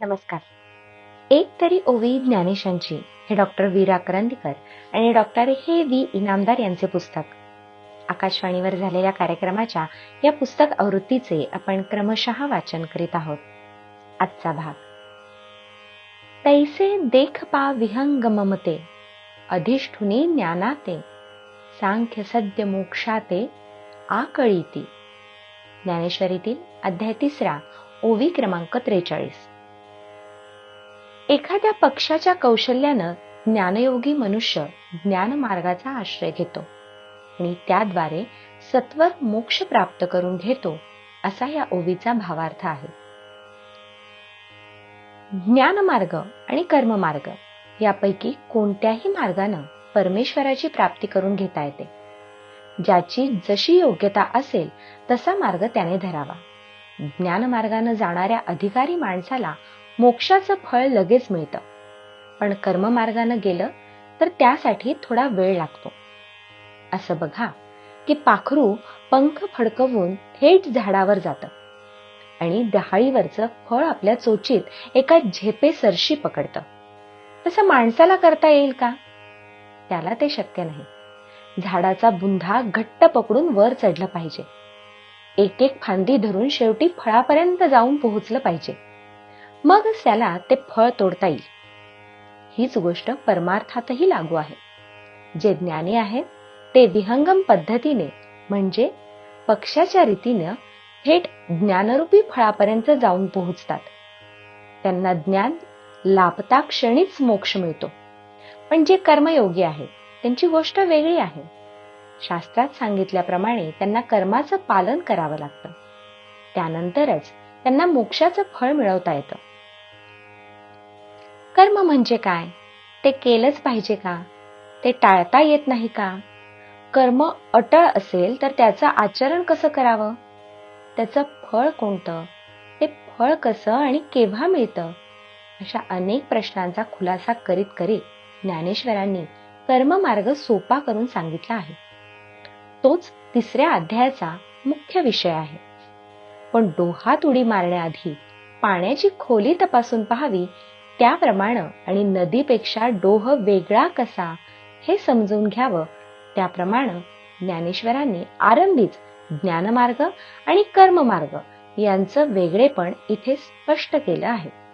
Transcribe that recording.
नमस्कार. एक तरी ओवी ज्ञानेशांची हे डॉक्टर वीरा करंदीकर आणि डॉक्टर हे व्ही इनामदार यांचे पुस्तक. आकाशवाणीवर झालेल्या कार्यक्रमाच्या या पुस्तक आवृत्तीचे आपण क्रमशः वाचन करीत आहोत. आजचा भाग. तैसे देख पा विहंग ममते अधिष्ठुनी ज्ञानाते सांख्य सद्य मोक्षाते आकळीती. ज्ञानेश्वरीतील अध्याय तिसरा ओवी क्रमांक त्रेचाळीस. एखाद्या पक्षाच्या कौशल्यानं ज्ञानयोगी मनुष्य ज्ञान मार्गाचा आश्रय घेतो आणि त्याद्वारे सत्वर मोक्ष प्राप्त करून घेतो असा या ओवीचा भावार्थ आहे. ज्ञानमार्ग आणि कर्ममार्ग यापैकी कोणत्याही मार्गानं परमेश्वराची प्राप्ती करून घेता येते. ज्याची जशी योग्यता असेल तसा मार्ग त्याने धरावा. ज्ञानमार्गानं जाणाऱ्या अधिकारी माणसाला मोक्षाचं फळ लगेच मिळतं. पण कर्ममार्गानं गेलं तर त्यासाठी थोडा वेळ लागतो. असं बघा की पाखरू पंख फडकवून थेट झाडावर जातं आणि डहाळीवरचं फळ आपल्या चोचीत एका झेपे सरशी पकडतं. तसं माणसाला करता येईल का? त्याला ते शक्य नाही. झाडाचा बुंधा घट्ट पकडून वर चढलं पाहिजे. एक एक फांदी धरून शेवटी फळापर्यंत जाऊन पोहोचलं पाहिजे. मग त्याला ते फळ तोडता येईल. हीच गोष्ट परमार्थातही लागू आहे. जे ज्ञानी आहेत ते विहंगम पद्धतीने म्हणजे पक्षाच्या रीतीनं थेट ज्ञानरूपी फळापर्यंत जाऊन पोहोचतात. त्यांना ज्ञान लाभता क्षणीच मोक्ष मिळतो. पण जे कर्मयोगी आहेत त्यांची गोष्ट वेगळी आहे. शास्त्रात सांगितल्याप्रमाणे त्यांना कर्माचं पालन करावं लागतं. त्यानंतरच त्यांना मोक्षाचं फळ मिळवता येतं. कर्म म्हणजे काय? ते केलंच पाहिजे का? ते टाळता येत नाही का? कर्म अटळ असेल तर त्याचं आचरण कसं करावं? त्याचं फळ कोणतं? ते फळ कसं आणि केव्हा मिळतं? अशा अनेक प्रश्नांचा खुलासा करीत करीत ज्ञानेश्वरांनी कर्ममार्ग सोपा करून सांगितला आहे. तोच तिसऱ्या अध्यायाचा मुख्य विषय आहे. पण डोहात उडी मारण्याआधी पाण्याची खोली तपासून पाहावी त्याप्रमाणे आणि नदीपेक्षा डोह वेगळा कसा हे समजून घ्यावं. त्याप्रमाणे ज्ञानेश्वरांनी आरंभीच ज्ञानमार्ग आणि कर्ममार्ग यांचं वेगळेपण इथे स्पष्ट केलं आहे.